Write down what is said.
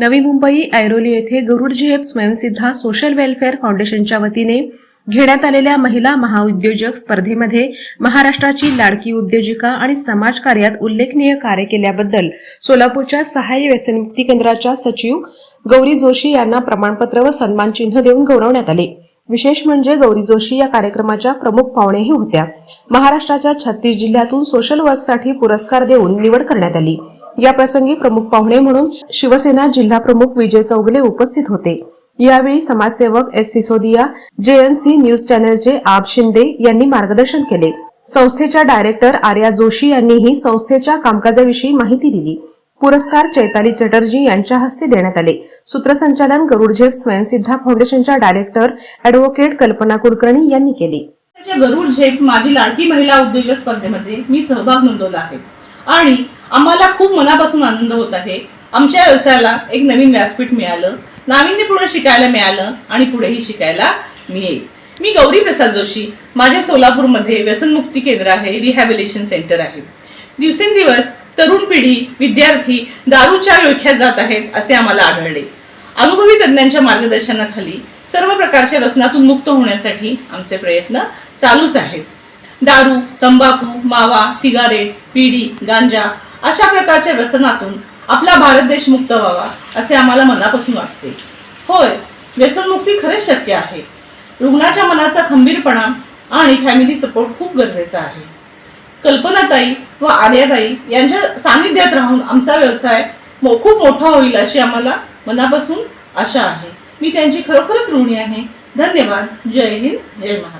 नवी मुंबई ऐरोली येथे गरुड झेप स्वयंसिद्धा social welfare फाउंडेशनच्या वतीने घेण्यात आलेल्या महिला महाउद्योजक स्पर्धेमध्ये महाराष्ट्राची लाडकी उद्योजिका आणि समाजकार्यात उल्लेखनीय कार्य केल्याबद्दल सोलापूरच्या सहाय्य व्यसनमुक्ती केंद्राच्या सचिव गौरी जोशी यांना प्रमाणपत्र व सन्मान चिन्ह देऊन गौरवण्यात आले. विशेष म्हणजे गौरी जोशी या कार्यक्रमाच्या प्रमुख पाहुणेही होत्या. महाराष्ट्राच्या छत्तीस जिल्ह्यातून सोशल वर्कसाठी पुरस्कार देऊन निवड करण्यात आली. या प्रसंगी प्रमुख पाहुणे म्हणून शिवसेना जिल्हा प्रमुख विजय चौगले उपस्थित होते. यावेळी समाजसेवक एस सिसोदिया जेएनसी न्यूज चॅनलचे आब शिंदे यांनी मार्गदर्शन केले. संस्थेच्या डायरेक्टर आर्या जोशी यांनीही संस्थेच्या कामकाजाविषयी माहिती दिली. पुरस्कार चैताली चटर्जी यांच्या हस्ते देण्यात आले. सूत्रसंचालन गरुडझेप स्वयंसिद्धा फाउंडेशनच्या डायरेक्टर अॅडव्होकेट कल्पना कुलकर्णी यांनी केले. गरुड झेप माझी लाडकी महिला उद्योजक स्पर्धेमध्ये मी सहभाग नोंदवला आहे. आणि आम्हाला खूप मनापासून आनंद होत आहे. आमच्या व्यवसायाला एक नवीन व्यासपीठ मिळालं. नाविन्यपूर्ण शिकायला मिळालं आणि पुढेही शिकायला मिळेल. मी गौरी प्रसाद जोशी. माझ्या सोलापूरमध्ये व्यसनमुक्ती केंद्र आहे रिहॅबिलिटेशन सेंटर आहे. दिवसेंदिवस तरुण पिढी विद्यार्थी दारूच्या विळख्यात जात आहेत असे आम्हाला आढळले. अनुभवी तज्ज्ञांच्या मार्गदर्शनाखाली सर्व प्रकारच्या व्यसनातून मुक्त होण्यासाठी आमचे प्रयत्न चालूच आहेत. दारू तंबाखू मावा सिगारेट पिढी गांजा अशा प्रकारच्या व्यसनातून आपला भारत देश मुक्त व्हावा असे आम्हाला मनापासून वाटते. होय व्यसनमुक्ती खरेच शक्य आहे. रुग्णाच्या मनाचा खंबीरपणा आणि फॅमिली सपोर्ट खूप गरजेचा आहे. कल्पनाताई व आर्याताई यांच्या सानिध्यात राहून आमचा व्यवसाय खूप मोठा होईल अशी आम्हाला मनापासून आशा आहे. मी त्यांची खरोखरच ऋणी आहे. धन्यवाद. जय हिंद. जय महाराष्ट्र.